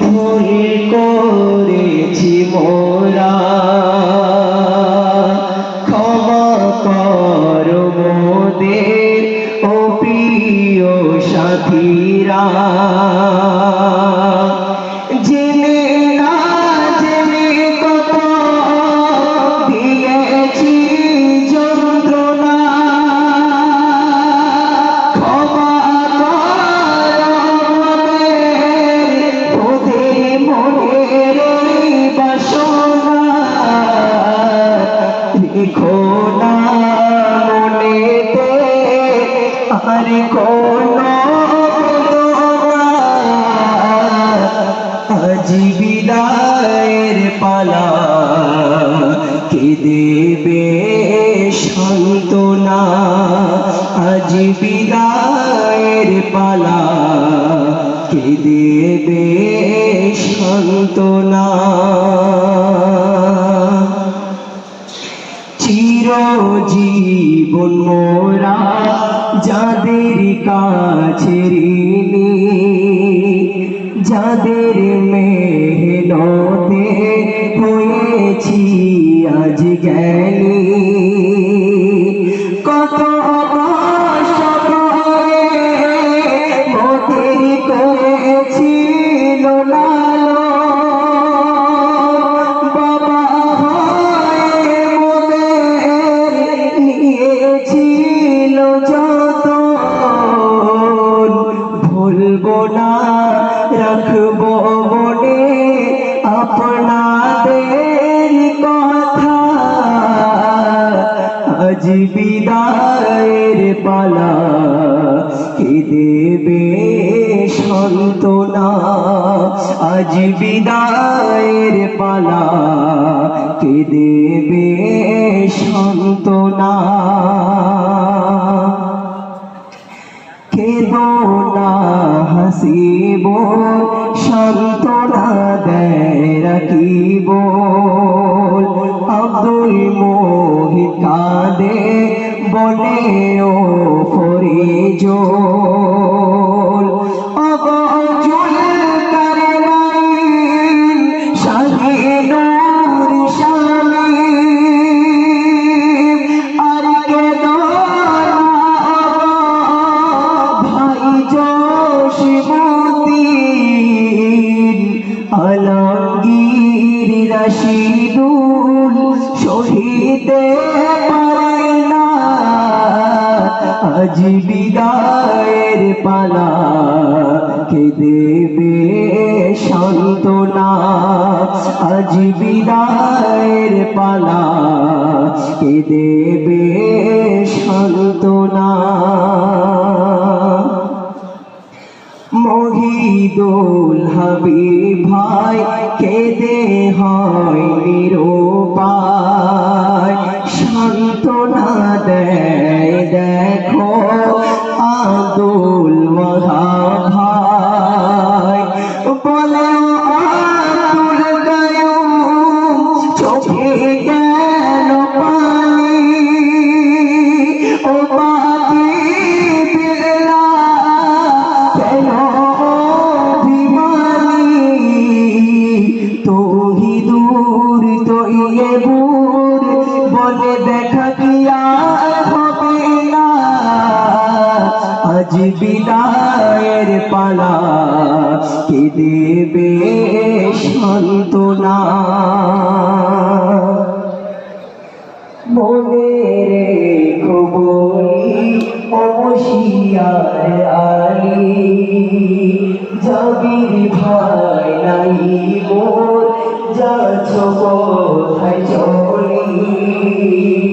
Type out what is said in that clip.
ভুল করেছি মোরা রেখো না মনেতে আর কোনো আজ পালা কে দেবে সান্ত্বনা? আজ পালা কে দেবে চিরজীবন মোরা যাদের কাছে ঋণী আজ বিদায়ের পালা। কে দেবে সন্তনা আজ বিদায়ের পালা। কে দেবে সান্ত্বনা? কেদো না হাসিব, সান্ত্বনা দেয় রাখিব। আব্দুল মোহিত কাঁদে বলে ও ফরিজ অগজুল কারনাইন শহীদে পারে না আজ বিদায়ের পালা কে দেবে সান্ত্বনা আজ বিদায়ের পালা কে দেবে সান্ত্বনা মহিদুল হাবিব ভাই কেদে হয় নিরূপায় আজ বিদায়ের পালা। কে দেবে সন্তনা মনে রেখো অবশিয়ার আলি। ভাই নাই মোর যাচ্ছ কোথায় চলি।